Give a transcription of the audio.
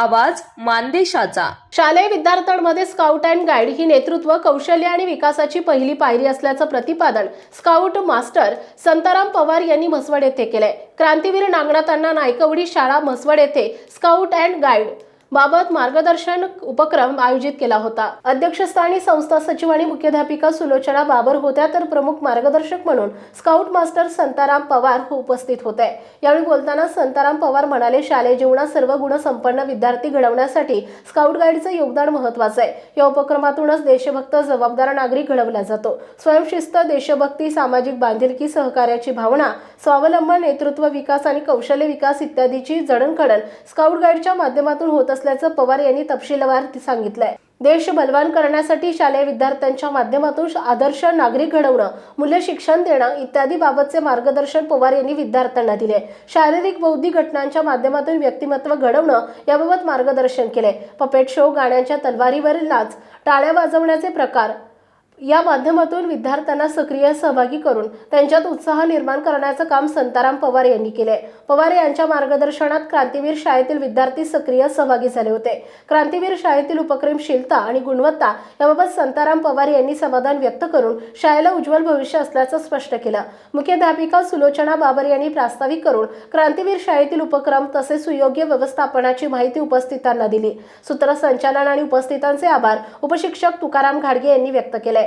आवाज मानदेशाचा. शालेय विद्यार्थ्यांमध्ये स्काउट अँड गाईड ही नेतृत्व कौशल्य आणि विकासाची पहिली पायरी असल्याचं प्रतिपादन स्काउट मास्टर संताराम पवार यांनी म्हसवड येथे केलंय. क्रांतीवीर नागनाथ नायकवडी शाळा म्हसवड येथे स्काउट अँड गाईड बाबत मार्गदर्शन उपक्रम आयोजित केला होता. अध्यक्षस्थानी संस्था सचिव आणि मुख्याध्यापिका सुलोचना बाबर होत्या तर प्रमुख मार्गदर्शक म्हणून स्काउट मास्टर संताराम पवार उपस्थित होते. यावेळी बोलताना संताराम पवार म्हणाले शालेय जीवनात सर्व गुण संपन्न विद्यार्थी घडवण्यासाठी स्काउट गाईडचं योगदान महत्वाचं आहे. या उपक्रमातूनच देशभक्त जबाबदार नागरिक घडवला जातो. स्वयंशिस्त देशभक्ती सामाजिक बांधिलकी सहकार्याची भावना स्वावलंबन नेतृत्व विकास आणि कौशल्य विकास इत्यादीची जडणघडण स्काउट गाईडच्या माध्यमातून होत असल्याचं पवार यांनी तपशीलवार सांगितलंय. देश बलवान करण्यासाठी शालेय विद्यार्थ्यांच्या माध्यमातून आदर्श नागरिक घडवणं मूल्य शिक्षण देणं इत्यादी बाबतचे मार्गदर्शन पवार यांनी विद्यार्थ्यांना दिले. शारीरिक बौद्धिक घटनांच्या माध्यमातून व्यक्तिमत्व घडवणं याबाबत मार्गदर्शन केले पपेट शो गाण्यांच्या तलवारीवरील नाच टाळ्या वाजवण्याचे प्रकार या माध्यमातून विद्यार्थ्यांना सक्रिय सहभागी करून त्यांच्यात उत्साह निर्माण करण्याचं काम संताराम पवार यांनी केले पवार यांच्या मार्गदर्शनात क्रांतीवीर शाळेतील विद्यार्थी सक्रिय सहभागी झाले होते. क्रांतीवीर शाळेतील उपक्रमशीलता आणि गुणवत्ता याबाबत संताराम पवार यांनी समाधान व्यक्त करून शाळेला उज्ज्वल भविष्य असल्याचं स्पष्ट केलं. मुख्याध्यापिका सुलोचना बाबर यांनी प्रास्ताविक करून क्रांतीवीर शाळेतील उपक्रम तसेच सुयोग्य व्यवस्थापनाची माहिती उपस्थितांना दिली. सूत्रसंचालन आणि उपस्थितांचे आभार उपशिक्षक तुकाराम घाडगे यांनी व्यक्त केले